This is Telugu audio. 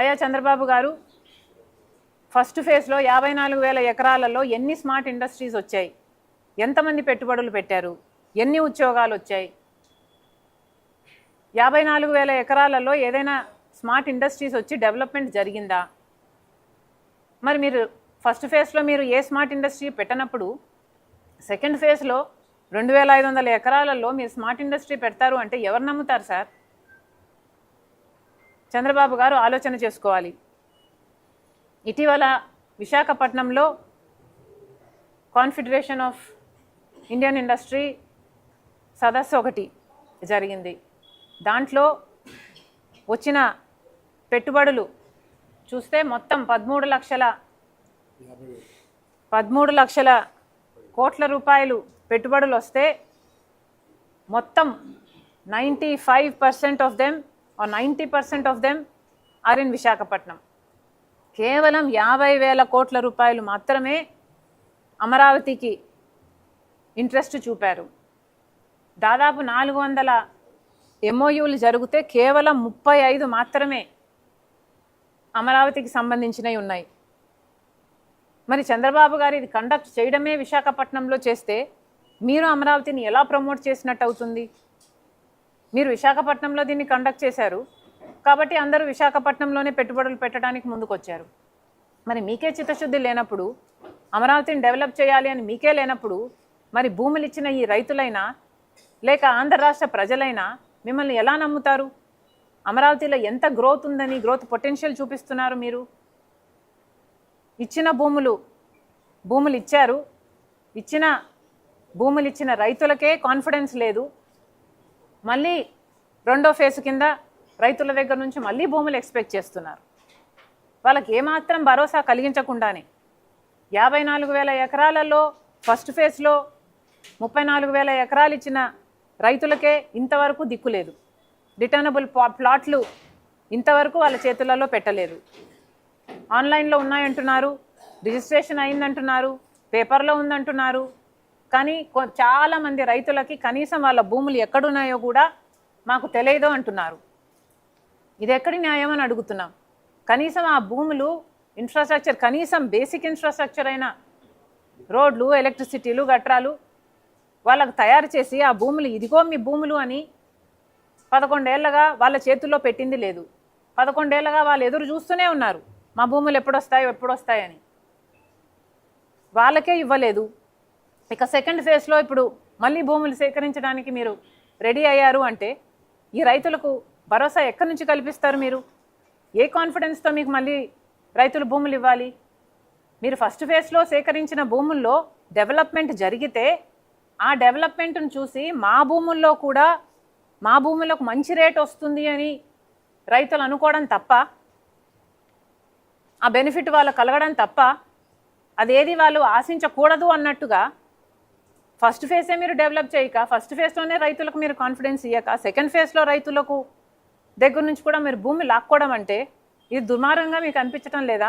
అయ్యా చంద్రబాబు గారు ఫస్ట్ ఫేజ్లో యాభై నాలుగు వేల ఎకరాలలో ఎన్ని స్మార్ట్ ఇండస్ట్రీస్ వచ్చాయి? ఎంతమంది పెట్టుబడులు పెట్టారు? ఎన్ని ఉద్యోగాలు వచ్చాయి? యాభై నాలుగు వేల ఎకరాలలో ఏదైనా స్మార్ట్ ఇండస్ట్రీస్ వచ్చి డెవలప్మెంట్ జరిగిందా? మరి మీరు ఫస్ట్ ఫేజ్లో మీరు ఏ స్మార్ట్ ఇండస్ట్రీ పెట్టనప్పుడు సెకండ్ ఫేజ్లో రెండు వేల ఐదు వందల ఎకరాలలో మీరు స్మార్ట్ ఇండస్ట్రీ పెడతారు అంటే ఎవరు నమ్ముతారు సార్? చంద్రబాబు గారు ఆలోచన చేసుకోవాలి. ఇటీవల విశాఖపట్నంలో కాన్ఫెడరేషన్ ఆఫ్ ఇండియన్ ఇండస్ట్రీ సదస్సు ఒకటి జరిగింది. దాంట్లో వచ్చిన పెట్టుబడులు చూస్తే మొత్తం పదమూడు లక్షల పదమూడు లక్షల కోట్ల రూపాయలు పెట్టుబడులు వస్తే మొత్తం ninety five percent of them are ninety percent of them are in Visakhapatnam కేవలం యాభై వేల కోట్ల రూపాయలు మాత్రమే అమరావతికి ఇంట్రెస్ట్ చూపారు. దాదాపు నాలుగు వందల ఎంఓయూలు జరిగితే కేవలం ముప్పై ఐదు మాత్రమే అమరావతికి సంబంధించినవి ఉన్నాయి. మరి చంద్రబాబు గారు ఇది కండక్ట్ చేయడమే విశాఖపట్నంలో చేస్తే మీరు అమరావతిని ఎలా ప్రమోట్ చేసినట్టు అవుతుంది? మీరు విశాఖపట్నంలో దీన్ని కండక్ట్ చేశారు. కాబట్టి అందరూ విశాఖపట్నంలోనే పెట్టుబడులు పెట్టడానికి ముందుకొచ్చారు. మరి మీకే చిత్తశుద్ధి లేనప్పుడు అమరావతిని డెవలప్ చేయాలి అని మీకే లేనప్పుడు మరి భూములు ఇచ్చిన ఈ రైతులైనా లేక ఆంధ్ర రాష్ట్ర ప్రజలైనా మిమ్మల్ని ఎలా నమ్ముతారు? అమరావతిలో ఎంత గ్రోత్ ఉందని గ్రోత్ పొటెన్షియల్ చూపిస్తున్నారు మీరు? ఇచ్చిన భూములు భూములు ఇచ్చారు ఇచ్చిన భూములు ఇచ్చిన రైతులకే కాన్ఫిడెన్స్ లేదు. మళ్ళీ రెండో ఫేజ్ కింద రైతుల దగ్గర నుంచి మళ్ళీ భూములు ఎక్స్పెక్ట్ చేస్తున్నారు. వాళ్ళకి ఏమాత్రం భరోసా కలిగించకుండానే యాభై నాలుగు వేల ఎకరాలలో ఫస్ట్ ఫేజ్లో ముప్పై నాలుగు వేల ఎకరాలు ఇచ్చిన రైతులకే ఇంతవరకు దిక్కులేదు రిటర్నబుల్ ప్లాట్లు ఇంతవరకు వాళ్ళ చేతులలో పెట్టలేదు. ఆన్లైన్లో ఉన్నాయంటున్నారు రిజిస్ట్రేషన్ అయిందంటున్నారు పేపర్లో ఉందంటున్నారు కానీ కొ- చాలామంది రైతులకి కనీసం వాళ్ళ భూములు ఎక్కడున్నాయో కూడా మాకు తెలియదు అంటున్నారు. ఇది ఎక్కడి న్యాయం అని అడుగుతున్నాం. కనీసం ఆ భూములు ఇన్ఫ్రాస్ట్రక్చర్ కనీసం బేసిక్ ఇన్ఫ్రాస్ట్రక్చర్ అయిన రోడ్లు ఎలక్ట్రిసిటీలు గట్రాలు వాళ్ళకు తయారు చేసి ఆ భూములు ఇదిగో మీ భూములు అని పదకొండేళ్ళగా వాళ్ళ చేతుల్లో పెట్టింది లేదు. పదకొండేళ్ళగా వాళ్ళు ఎదురు చూస్తూనే ఉన్నారు. మా భూములు ఎప్పుడొస్తాయో ఎప్పుడొస్తాయని. వాళ్ళకే ఇవ్వలేదు. ఇక సెకండ్ ఫేజ్లో ఇప్పుడు మళ్ళీ భూములు సేకరించడానికి మీరు రెడీ అయ్యారు అంటే ఈ రైతులకు భరోసా ఎక్కడి నుంచి కల్పిస్తారు మీరు? ఏ కాన్ఫిడెన్స్తో మీకు మళ్ళీ రైతులు భూములు ఇవ్వాలి? మీరు ఫస్ట్ ఫేజ్లో సేకరించిన భూముల్లో డెవలప్మెంట్ జరిగితే ఆ డెవలప్మెంట్ను చూసి మా భూముల్లో కూడా మా భూములకు మంచి రేట్ వస్తుంది అని రైతులు అనుకోవడం తప్ప ఆ బెనిఫిట్ వాళ్ళు కలగడం తప్ప అదేది వాళ్ళు ఆశించకూడదు అన్నట్టుగా ఫస్ట్ ఫేజే మీరు డెవలప్ చేయక ఫస్ట్ ఫేజ్లోనే రైతులకు మీరు కాన్ఫిడెన్స్ ఇయ్యక సెకండ్ ఫేజ్లో రైతులకు దగ్గర నుంచి కూడా మీరు భూమి లాక్కోవడం అంటే ఇది దుర్మార్గంగా మీకు అనిపించడం లేదా?